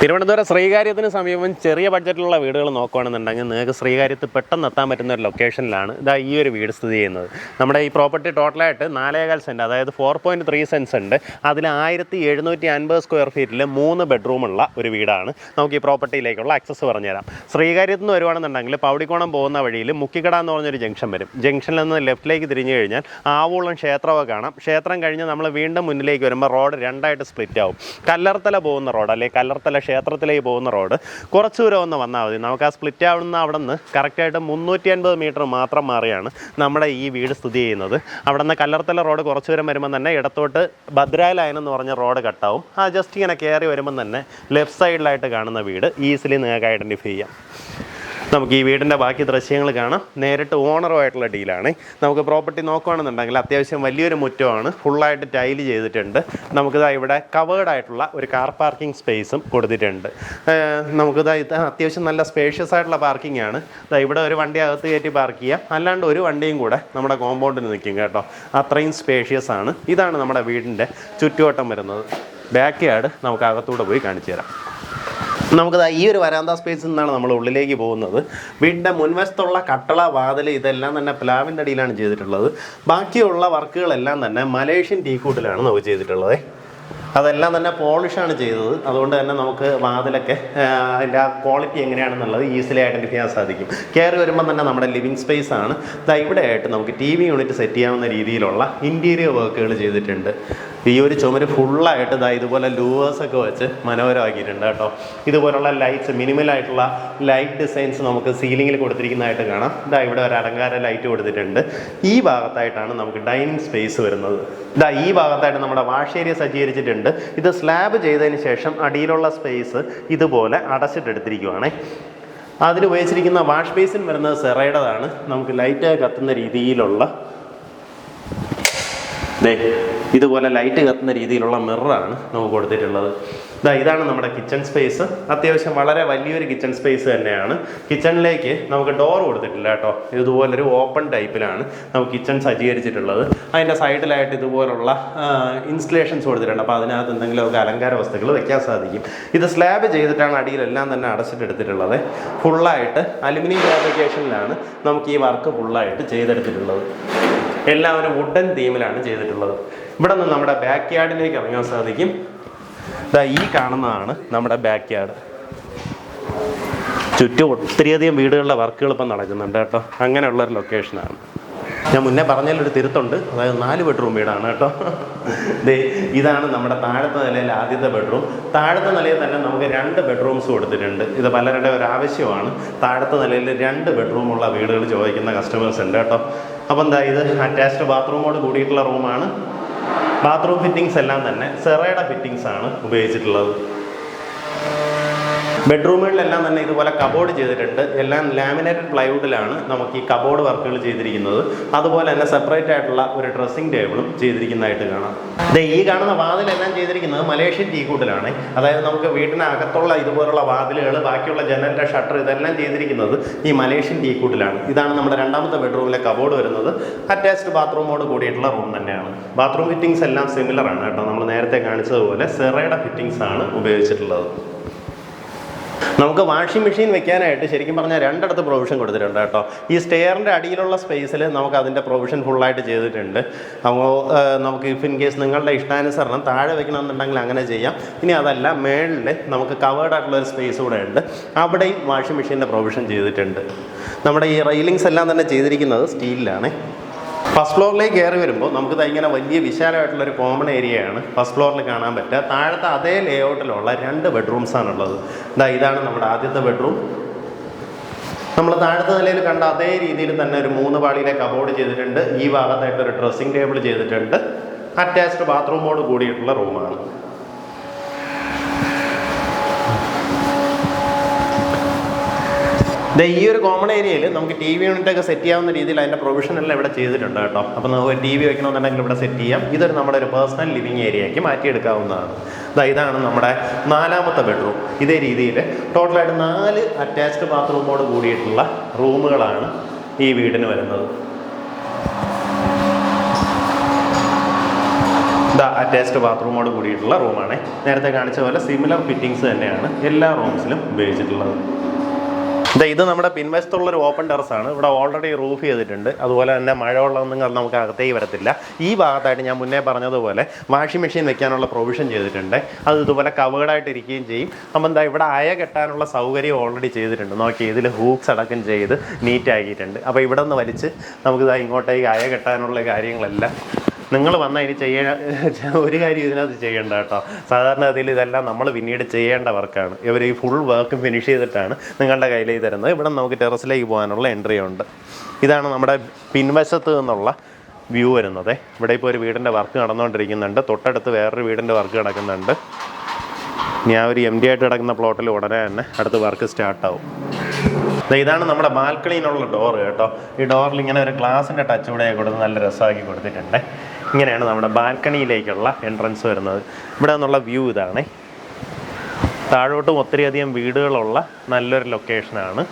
തിരുവനന്തപുരം ശ്രീകാര്യത്തിന് സമീപം ചെറിയ ബഡ്ജറ്റിലുള്ള വീടുകൾ നോക്കുകയാണെന്നുണ്ടെങ്കിൽ നിങ്ങൾക്ക് ശ്രീകാര്യത്ത് പെട്ടെന്ന് എത്താൻ പറ്റുന്ന ഒരു ലൊക്കേഷനിലാണ് ഇതാ ഈ ഒരു വീട് സ്ഥിതി ചെയ്യുന്നത്. നമ്മുടെ ഈ പ്രോപ്പർട്ടി ടോട്ടലായിട്ട് നാലേകാൽ സെന്റ് അതായത് ഫോർ പോയിന്റ് ത്രീ സെൻസ് ഉണ്ട്. അതിൽ ആയിരത്തി എഴുന്നൂറ്റി അൻപത് സ്ക്വയർ ഫീറ്റിൽ മൂന്ന് ബെഡ്റൂമുള്ള ഒരു വീടാണ്. നമുക്ക് ഈ പ്രോപ്പർട്ടിയിലേക്കുള്ള ആക്സസ് പറഞ്ഞുതരാം. ശ്രീകാര്യത്ത് നിന്ന് വരുവാണെന്നുണ്ടെങ്കിൽ പൗടിക്കോണം പോകുന്ന വഴിയിൽ മുക്കിക്കട എന്ന് പറഞ്ഞൊരു ജംഗ്ഷൻ വരും. ജംഗ്ഷനിൽ നിന്ന് ലെഫ്റ്റിലേക്ക് തിരിഞ്ഞു കഴിഞ്ഞാൽ ആവോളം ക്ഷേത്രമൊക്കെ കാണാം. ക്ഷേത്രം കഴിഞ്ഞ് നമ്മൾ വീണ്ടും മുന്നിലേക്ക് വരുമ്പോൾ റോഡ് രണ്ടായിട്ട് സ്പ്ലിറ്റ് ആവും. കല്ലർത്തല പോകുന്ന റോഡ് അല്ലെങ്കിൽ കല്ലർത്തല ക്ഷേത്രത്തിലേക്ക് പോകുന്ന റോഡ് കുറച്ച് ദൂരം ഒന്ന് വന്നാൽ മതി. നമുക്ക് ആ സ്പ്ലിറ്റ് ആവുന്ന അവിടെ നിന്ന് കറക്റ്റായിട്ട് മുന്നൂറ്റി അൻപത് മീറ്റർ മാത്രം മാറിയാണ് നമ്മുടെ ഈ വീട് സ്ഥിതി ചെയ്യുന്നത്. അവിടെ നിന്ന് കല്ലർത്തല റോഡ് കുറച്ച് ദൂരം വരുമ്പോൾ തന്നെ ഇടത്തോട്ട് ഭദ്രായ ലൈൻ എന്ന് പറഞ്ഞ റോഡ് കട്ടാവും ആ ജസ്റ്റ് ഇങ്ങനെ കയറി വരുമ്പോൾ തന്നെ ലെഫ്റ്റ് സൈഡിലായിട്ട് കാണുന്ന വീട്. ഈസിലി നിങ്ങൾക്ക് ഐഡന്റിഫൈ ചെയ്യാം. നമുക്ക് ഈ വീടിന്റെ ബാക്കി ദൃശ്യങ്ങൾ കാണാം. നേരിട്ട് ഓണറുമായിട്ടുള്ള ഡീലാണ്. നമുക്ക് പ്രോപ്പർട്ടി നോക്കുകയാണെന്നുണ്ടെങ്കിൽ അത്യാവശ്യം വലിയൊരു മുറ്റമാണ്. ഫുള്ളായിട്ട് ടൈൽ ചെയ്തിട്ടുണ്ട്. നമുക്കിതാ ഇവിടെ കവേർഡ് ആയിട്ടുള്ള ഒരു കാർ പാർക്കിംഗ് സ്പേസും കൊടുത്തിട്ടുണ്ട്. നമുക്കിതാ ഇത് അത്യാവശ്യം നല്ല സ്പേഷ്യസ് ആയിട്ടുള്ള പാർക്കിംഗ് ആണ്. ദാ ഇവിടെ ഒരു വണ്ടി അകത്ത് കയറ്റി പാർക്ക് ചെയ്യാം. അല്ലാണ്ട് ഒരു വണ്ടിയും കൂടെ നമ്മുടെ കോമ്പൗണ്ടിൽ നിൽക്കും കേട്ടോ. അത്രയും സ്പേഷ്യസ് ആണ്. ഇതാണ് നമ്മുടെ വീടിന്റെ ചുറ്റുവട്ടം വരുന്നത്. ബാക്ക് യാർഡ് നമുക്ക് അകത്തൂടെ പോയി കാണിച്ചു തരാം നമുക്കത് ഈ ഒരു വരാന്ത സ്പേസിൽ നിന്നാണ് നമ്മൾ ഉള്ളിലേക്ക് പോകുന്നത്. വീടിന്റെ മുൻവശത്തുള്ള കട്ടള വാതിൽ ഇതെല്ലാം തന്നെ പ്ലാവിന്റെ അടിയിലാണ് ചെയ്തിട്ടുള്ളത്. ബാക്കിയുള്ള വർക്കുകളെല്ലാം തന്നെ മലേഷ്യൻ ടീക്കൂട്ടിലാണ് നമുക്ക് ചെയ്തിട്ടുള്ളത്. അതെല്ലാം തന്നെ പോളിഷാണ് ചെയ്തത്. അതുകൊണ്ട് തന്നെ നമുക്ക് വാതിലൊക്കെ അതിന്റെ ആ ക്വാളിറ്റി എങ്ങനെയാണെന്നുള്ളത് ഈസിലി ഐഡന്റിഫൈ ചെയ്യാൻ സാധിക്കും. കയറി വരുമ്പോൾ തന്നെ നമ്മുടെ ലിവിങ് സ്പേസ് ആണ്. ദാ ഇവിടെ ആയിട്ട് നമുക്ക് ടി വി യൂണിറ്റ് സെറ്റ് ചെയ്യാവുന്ന രീതിയിലുള്ള ഇന്റീരിയർ വർക്കുകൾ ചെയ്തിട്ടുണ്ട്. ഈ ഒരു ചുമര് ഫുള്ളായിട്ട് ഇതാ ഇതുപോലെ ലൂവേഴ്സൊക്കെ വെച്ച് മനോഹരമാക്കിയിട്ടുണ്ട് കേട്ടോ. ഇതുപോലുള്ള ലൈറ്റ്സ് മിനിമലായിട്ടുള്ള ലൈറ്റ് ഡിസൈൻസ് നമുക്ക് സീലിങ്ങിൽ കൊടുത്തിരിക്കുന്നതായിട്ട് കാണാം. ഇതാ ഇവിടെ ഒരു അലങ്കാര ലൈറ്റ് കൊടുത്തിട്ടുണ്ട്. ഈ ഭാഗത്തായിട്ടാണ് നമുക്ക് ഡൈനിങ് സ്പേസ് വരുന്നത്. ഇതാ ഈ ഭാഗത്തായിട്ട് നമ്മുടെ വാഷ് ഏരിയ സജ്ജീകരിച്ചിട്ടുണ്ട്. ഇത് സ്ലാബ് ചെയ്തതിന് ശേഷം അടിയിലുള്ള സ്പേസ് ഇതുപോലെ അടച്ചിട്ടെടുത്തിരിക്കുവാണേ അതിൽ ഉപയോഗിച്ചിരിക്കുന്ന വാഷ് ബേസിൻ വരുന്നത് സെറയുടേതാണ്. നമുക്ക് ലൈറ്റ് കത്തുന്ന രീതിയിലുള്ള ദേ ഇതുപോലെ ലൈറ്റ് കത്തുന്ന രീതിയിലുള്ള മിററാണ് നമുക്ക് കൊടുത്തിട്ടുള്ളത്. ഇതാ ഇതാണ് നമ്മുടെ കിച്ചൺ സ്പേസ് അത്യാവശ്യം വളരെ വലിയൊരു കിച്ചൺ സ്പേസ് തന്നെയാണ്. കിച്ചണിലേക്ക് നമുക്ക് ഡോർ കൊടുത്തിട്ടില്ല കേട്ടോ. ഇതുപോലൊരു ഓപ്പൺ ടൈപ്പിലാണ് നമുക്ക് കിച്ചൺ സജ്ജീകരിച്ചിട്ടുള്ളത്. അതിന്റെ സൈഡിലായിട്ട് ഇതുപോലുള്ള ഇൻസ്റ്റലേഷൻസ് കൊടുത്തിട്ടുണ്ട്. അപ്പോൾ അതിനകത്ത് എന്തെങ്കിലും എന്തെങ്കിലുമൊക്കെ അലങ്കാര വസ്തുക്കൾ വെക്കാൻ സാധിക്കും. ഇത് സ്ലാബ് ചെയ്തിട്ടാണ് അടിയിലെല്ലാം തന്നെ അടച്ചിട്ടെടുത്തിട്ടുള്ളത് ഫുള്ളായിട്ട് അലുമിനിയം ഫാബ്രിക്കേഷനിലാണ് നമുക്ക് ഈ വർക്ക് ഫുള്ളായിട്ട് ചെയ്തെടുത്തിട്ടുള്ളത്. എല്ലാം ഒരു വുഡൻ തീമിലാണ് ചെയ്തിട്ടുള്ളത്. ഇവിടെ നിന്ന് നമ്മുടെ ബാക്ക് യാർഡിലേക്ക് ഇറങ്ങാൻ സാധിക്കും. ദാ ഈ കാണുന്നതാണ് നമ്മുടെ ബാക്ക് യാർഡ് ചുറ്റും ഒത്തിരിയധികം വീടുകളിലെ വർക്കുകൾ ഇപ്പം നടക്കുന്നുണ്ട് കേട്ടോ. അങ്ങനെയുള്ള ഒരു ലൊക്കേഷനാണ് ഞാൻ മുന്നേ പറഞ്ഞതിലൊരു തിരുത്തുണ്ട്. അതായത് നാല് ബെഡ്റൂം വീടാണ് കേട്ടോ. ദേ ഇതാണ് നമ്മുടെ താഴത്തെ നിലയിൽ ആദ്യത്തെ ബെഡ്റൂം താഴത്തെ നിലയിൽ തന്നെ നമുക്ക് രണ്ട് ബെഡ്റൂംസ് കൊടുത്തിട്ടുണ്ട്. ഇത് പലരുടെ ഒരു ആവശ്യമാണ്. താഴത്തെ നിലയിൽ രണ്ട് ബെഡ്റൂമുള്ള വീടുകൾ ചോദിക്കുന്ന കസ്റ്റമേഴ്സ് ഉണ്ട് കേട്ടോ. അപ്പം എന്താ ഇത്? അറ്റാച്ച്ഡ് ബാത്റൂമോട് കൂടിയിട്ടുള്ള റൂമാണ് ബാത്റൂം ഫിറ്റിങ്സ് എല്ലാം തന്നെ. സെറയുടെ ഫിറ്റിങ്സ് ആണ് ഉപയോഗിച്ചിട്ടുള്ളത്. ബെഡ്റൂമുകളിലെല്ലാം തന്നെ ഇതുപോലെ കബോർഡ് ചെയ്തിട്ടുണ്ട്. എല്ലാം ലാമിനേറ്റഡ് പ്ലൈവുഡിലാണ് നമുക്ക് ഈ കബോർഡ് വർക്കുകൾ ചെയ്തിരിക്കുന്നത്. അതുപോലെ തന്നെ സെപ്പറേറ്റ് ആയിട്ടുള്ള ഒരു ഡ്രസ്സിംഗ് ടേബിളും ചെയ്തിരിക്കുന്നതായിട്ട് കാണാം. ദേ ഈ കാണുന്ന വാതിലെല്ലാം ചെയ്തിരിക്കുന്നത് മലേഷ്യൻ ടീക്കൂട്ടിലാണ് അതായത് നമുക്ക് വീട്ടിനകത്തുള്ള ഇതുപോലുള്ള വാതിലുകൾ ബാക്കിയുള്ള ജനലിന്റെ ഷട്ടർ ഇതെല്ലാം ചെയ്തിരിക്കുന്നത് ഈ മലേഷ്യൻ ടീക്കൂട്ടിലാണ് ഇതാണ് നമ്മുടെ രണ്ടാമത്തെ ബെഡ്റൂമിലെ കബോർഡ് വരുന്നത്. അറ്റാച്ച്ഡ് ബാത്റൂമോട് കൂടിയിട്ടുള്ള റൂം തന്നെയാണ്. ബാത്റൂം ഫിറ്റിംഗ്സ് എല്ലാം സിമിലർ ആണ് കേട്ടോ. നമ്മൾ നേരത്തെ കാണിച്ചതുപോലെ സെറയുടെ ഫിറ്റിംഗ്സ് ആണ് ഉപയോഗിച്ചിട്ടുള്ളത്. നമുക്ക് വാഷിംഗ് മെഷീൻ വെക്കാനായിട്ട് ശരിക്കും പറഞ്ഞാൽ രണ്ടിടത്ത് പ്രൊവിഷൻ കൊടുത്തിട്ടുണ്ട് കേട്ടോ. ഈ സ്റ്റെയറിന്റെ അടിയിലുള്ള സ്പേസിൽ നമുക്ക് അതിന്റെ പ്രൊവിഷൻ ഫുള്ളായിട്ട് ചെയ്തിട്ടുണ്ട്. അപ്പോൾ നമുക്ക് ഇഫ് ഇൻ കേസ് നിങ്ങളുടെ ഇഷ്ടാനുസരണം താഴെ വെക്കണമെന്നുണ്ടെങ്കിൽ അങ്ങനെ ചെയ്യാം. ഇനി അതല്ല മേളിൽ നമുക്ക് കവേർഡ് ആയിട്ടുള്ള ഒരു സ്പേസ് കൂടെ ഉണ്ട്. അവിടെയും വാഷിംഗ് മെഷീന്റെ പ്രൊവിഷൻ ചെയ്തിട്ടുണ്ട്. നമ്മുടെ ഈ റെയിലിങ്സ് എല്ലാം തന്നെ ചെയ്തിരിക്കുന്നത് സ്റ്റീലിലാണ് ഫസ്റ്റ് ഫ്ലോറിലേക്ക് കയറി വരുമ്പോൾ നമുക്ക് ദാ ഇങ്ങനെ വലിയ വിശാലമായിട്ടുള്ള ഒരു കോമൺ ഏരിയയാണ് ഫസ്റ്റ് ഫ്ലോറിൽ കാണാൻ പറ്റുക. താഴത്തെ അതേ ലേഔട്ടിലുള്ള രണ്ട് ബെഡ്റൂംസ് ആണുള്ളത്. ഇതാ ഇതാണ് നമ്മുടെ ആദ്യത്തെ ബെഡ്റൂം നമ്മൾ താഴത്തെ നിലയിൽ കണ്ട അതേ രീതിയിൽ തന്നെ ഒരു മൂന്ന് പാളിയിലെ കബോർഡ് ചെയ്തിട്ടുണ്ട്. ഈ ഭാഗത്തായിട്ട് ഒരു ഡ്രസ്സിംഗ് ടേബിൾ ചെയ്തിട്ടുണ്ട് അറ്റാച്ച്ഡ് ബാത്റൂമോട് കൂടിയിട്ടുള്ള റൂമാണ് ഈ ഒരു കോമൺ ഏരിയയിൽ നമുക്ക് ടി വി യൂണിറ്റൊക്കെ സെറ്റ് ചെയ്യാവുന്ന രീതിയിൽ അതിന്റെ പ്രൊവിഷൻ എല്ലാം ഇവിടെ ചെയ്തിട്ടുണ്ട് കേട്ടോ. അപ്പോൾ നമുക്ക് ടി വി വെക്കണമെന്നുണ്ടെങ്കിൽ ഇവിടെ സെറ്റ് ചെയ്യാം. ഇതൊരു നമ്മുടെ ഒരു പേഴ്സണൽ ലിവിങ് ഏരിയയ്ക്ക് മാറ്റിയെടുക്കാവുന്നതാണ്. ദാ ഇതാണ് നമ്മുടെ നാലാമത്തെ ബെഡ്റൂം ഇതേ രീതിയിൽ ടോട്ടലായിട്ട് നാല് അറ്റാച്ച്ഡ് ബാത്റൂമോട് കൂടിയിട്ടുള്ള റൂമുകളാണ് ഈ വീടിന് വരുന്നത്. ഇതാ അറ്റാച്ച്ഡ് ബാത്റൂമോട് കൂടിയിട്ടുള്ള റൂമാണ്. നേരത്തെ കാണിച്ച പോലെ സിമിലർ ഫിറ്റിങ്സ് തന്നെയാണ് എല്ലാ റൂംസിലും ഉപയോഗിച്ചിട്ടുള്ളത്. ദേ ഇത് നമ്മുടെ പിൻവശത്തുള്ള ഒരു ഓപ്പൺ ടെറസ് ആണ്. ഇവിടെ ഓൾറെഡി റൂഫ് ചെയ്തിട്ടുണ്ട്. അതുപോലെ തന്നെ മഴ വെള്ളമൊന്നും നമുക്ക് അകത്തേക്ക് വരത്തില്ല. ഈ ഭാഗത്തായിട്ട് ഞാൻ മുന്നേ പറഞ്ഞതുപോലെ വാഷിംഗ് മെഷീൻ വെക്കാനുള്ള പ്രൊവിഷൻ ചെയ്തിട്ടുണ്ട്. അത് ഇതുപോലെ കവേർഡായിട്ട് ഇരിക്കുകയും ചെയ്യും. അപ്പം എന്താ ഇവിടെ അയ കെട്ടാനുള്ള സൗകര്യം ഓൾറെഡി ചെയ്തിട്ടുണ്ട്. നോക്കി ഇതിൽ ഹൂക്സ് അടക്കം ചെയ്ത് നീറ്റ് ആക്കിയിട്ടുണ്ട്. അപ്പോൾ ഇവിടെ നിന്ന് വലിച്ച് നമുക്ക് ഇതാ ഇങ്ങോട്ടേക്ക് അയ കെട്ടാനുള്ള കാര്യങ്ങളെല്ലാം നിങ്ങൾ വന്നാൽ ഇനി ചെയ്യ ഒരു കാര്യം ഇതിനകത്ത് ചെയ്യേണ്ട കേട്ടോ. സാധാരണ ഗതിയിൽ ഇതെല്ലാം നമ്മൾ പിന്നീട് ചെയ്യേണ്ട വർക്കാണ്. ഇവർ ഈ ഫുൾ വർക്ക് ഫിനിഷ് ചെയ്തിട്ടാണ് നിങ്ങളുടെ കയ്യിലേക്ക് തരുന്നത്. ഇവിടെ നമുക്ക് ടെറസിലേക്ക് പോകാനുള്ള എൻട്രി ഉണ്ട്. ഇതാണ് നമ്മുടെ പിൻവശത്ത് നിന്നുള്ള വ്യൂ വരുന്നത്. ഇവിടെ ഇപ്പോൾ ഒരു വീടിന്റെ വർക്ക് നടന്നുകൊണ്ടിരിക്കുന്നുണ്ട്. തൊട്ടടുത്ത് വേറൊരു വീടിന്റെ വർക്ക് നടക്കുന്നുണ്ട് ഇനി ആ ഒരു എം ഡി ആയിട്ട് കിടക്കുന്ന പ്ലോട്ടിൽ ഉടനെ തന്നെ അടുത്ത് വർക്ക് സ്റ്റാർട്ടാവും ഇതാണ് നമ്മുടെ ബാൽക്കണിയിലുള്ള ഡോറ് കേട്ടോ. ഈ ഡോറിൽ ഇങ്ങനെ ഒരു ഗ്ലാസിന്റെ ടച്ച് കൂടെ കൊടുത്ത് നല്ല രസമാക്കി കൊടുത്തിട്ടുണ്ട്. ഇങ്ങനെയാണ് നമ്മുടെ ബാൽക്കണിയിലേക്കുള്ള എൻട്രൻസ് വരുന്നത്. ഇവിടെ നിന്നുള്ള വ്യൂ ഇതാണേ. താഴോട്ടും ഒത്തിരിയധികം വീടുകളുള്ള നല്ലൊരു ലൊക്കേഷനാണ്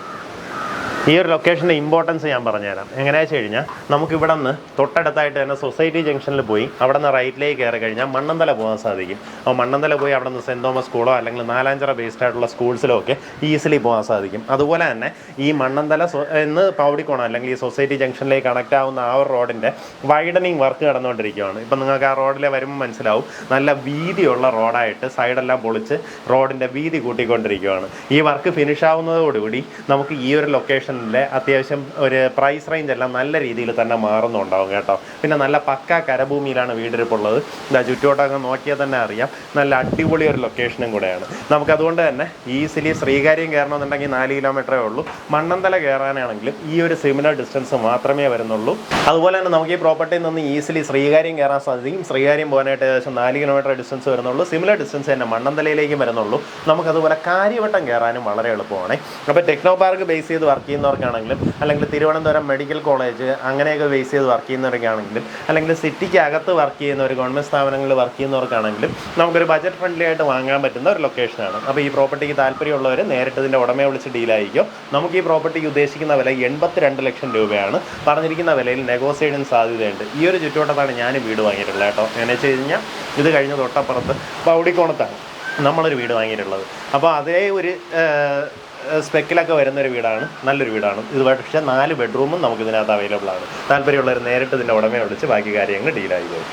ഈ ഒരു ലൊക്കേഷന്റെ ഇമ്പോർട്ടൻസ് ഞാൻ പറഞ്ഞുതരാം. എങ്ങനെയാ വെച്ച് കഴിഞ്ഞാൽ നമുക്ക് ഇവിടെ നിന്ന് തൊട്ടടുത്തായിട്ട് തന്നെ സൊസൈറ്റി ജംഗ്ഷനിൽ പോയി അവിടെ നിന്ന് റൈറ്റിലേക്ക് കയറി കഴിഞ്ഞാൽ മണ്ണന്തല പോകാൻ സാധിക്കും. അപ്പോൾ മണ്ണന്തല പോയി അവിടെ നിന്ന് സെന്റ് തോമസ് സ്കൂളോ അല്ലെങ്കിൽ നാലാഞ്ചിറ ബേസ്ഡ് ആയിട്ടുള്ള സ്കൂൾസിലോ ഒക്കെ ഈസിലി പോകാൻ സാധിക്കും. അതുപോലെ തന്നെ ഈ മണ്ണന്തല എന്ന് പൗടിക്കോണം അല്ലെങ്കിൽ ഈ സൊസൈറ്റി ജംഗ്ഷനിലേക്ക് കണക്റ്റ് ആവുന്ന ആ ഒരു റോഡിന്റെ വൈഡനിങ് വർക്ക് നടന്നുകൊണ്ടിരിക്കുകയാണ്. ഇപ്പം നിങ്ങൾക്ക് ആ റോഡിലെ വരുമ്പോൾ മനസ്സിലാവും നല്ല വീതിയുള്ള റോഡായിട്ട് സൈഡെല്ലാം പൊളിച്ച് റോഡിന്റെ വീതി കൂട്ടിക്കൊണ്ടിരിക്കുകയാണ്. ഈ വർക്ക് ഫിനിഷ് ആവുന്നതോടുകൂടി നമുക്ക് ഈ ഒരു ലൊക്കേഷനിലെ അത്യാവശ്യം ഒരു പ്രൈസ് റേഞ്ച് എല്ലാം നല്ല രീതിയിൽ തന്നെ മാറുന്നുണ്ടാവും കേട്ടോ. പിന്നെ നല്ല പക്ക കരഭൂമിയിലാണ് വീടിരിപ്പുള്ളത്. ഇതാ ചുറ്റോട്ടൊക്കെ നോക്കിയാൽ തന്നെ അറിയാം. നല്ല അടിപൊളി ഒരു ലൊക്കേഷനും കൂടെയാണ്. നമുക്ക് അതുകൊണ്ട് തന്നെ ഈസിലി ശ്രീകാര്യം കയറണമെന്നുണ്ടെങ്കിൽ നാല് കിലോമീറ്ററേ ഉള്ളൂ. മണ്ണന്തല കയറാനാണെങ്കിലും ഈ ഒരു സിമിലർ ഡിസ്റ്റൻസ് മാത്രമേ വരുന്നുള്ളൂ. അതുപോലെ തന്നെ നമുക്ക് ഈ പ്രോപ്പർട്ടിയിൽ നിന്ന് ഈസിലി ശ്രീകാര്യം കയറാൻ സാധിക്കും. ശ്രീകാര്യം പോകാനായിട്ട് ഏകദേശം നാല് കിലോമീറ്റർ ഡിസ്റ്റൻസ് വരുന്നുള്ളൂ. സിമിലർ ഡിസ്റ്റൻസ് തന്നെ മണ്ണന്തലയിലേക്കും വരുന്നുള്ളൂ. നമുക്കതുപോലെ കാര്യവട്ടം കയറാനും വളരെ എളുപ്പമാണ്. അപ്പോൾ ടെക്നോ പാർക്ക് ബേസ് ചെയ്ത് വർക്ക് ചെയ്യുന്നവർക്കാണെങ്കിലും അല്ലെങ്കിൽ തിരുവനന്തപുരം മെഡിക്കൽ കോളേജ് അങ്ങനെയൊക്കെ ബേസ് ചെയ്ത് വർക്ക് ചെയ്യുന്നവർക്കാണെങ്കിലും അല്ലെങ്കിൽ സിറ്റിക്ക് അകത്ത് വർക്ക് ചെയ്യുന്നവർ ഗവൺമെന്റ് സ്ഥാപനങ്ങളിൽ വർക്ക് ചെയ്യുന്നവർക്കാണെങ്കിലും നമുക്കൊരു ബജറ്റ് ഫ്രണ്ട്ലി ആയിട്ട് വാങ്ങാൻ പറ്റുന്ന ഒരു ലൊക്കേഷനാണ് അപ്പോൾ ഈ പ്രോപ്പർട്ടിക്ക് താല്പര്യമുള്ളവർ നേരിട്ട് ഇതിന്റെ ഉടമയെ വിളിച്ച് ഡീലായിരിക്കും നമുക്ക് ഈ പ്രോപ്പർട്ടിക്ക് ഉദ്ദേശിക്കുന്ന വില എൺപത്തിരണ്ട് ലക്ഷം രൂപയാണ്. പറഞ്ഞിരിക്കുന്ന വിലയിൽ നെഗോസിയേഷൻ സാധ്യതയുണ്ട്. ഈ ഒരു ചുറ്റുവട്ടത്താണ് ഞാൻ വീട് വാങ്ങിയിട്ടുള്ളത് കേട്ടോ. എന്നു വെച്ച് കഴിഞ്ഞാൽ ഇത് കഴിഞ്ഞ തൊട്ടപ്പുറത്ത് പൗടിക്കോണത്താണ് നമ്മളൊരു വീട് വാങ്ങിയിട്ടുള്ളത്. അപ്പോൾ അതേ ഒരു സ്പെക്കിലൊക്കെ വരുന്ന ഒരു വീടാണ്. നല്ലൊരു വീടാണ്. ഇത് പക്ഷേ നാല് ബെഡ്റൂമും നമുക്ക് ഇതിനകത്ത് അവൈലബിൾ ആണ്. താല്പര്യമുള്ളവർ നേരിട്ട് ഇതിന്റെ ഉടമയെ വിളിച്ച് ബാക്കി കാര്യങ്ങൾ ഡീലായി പോകും.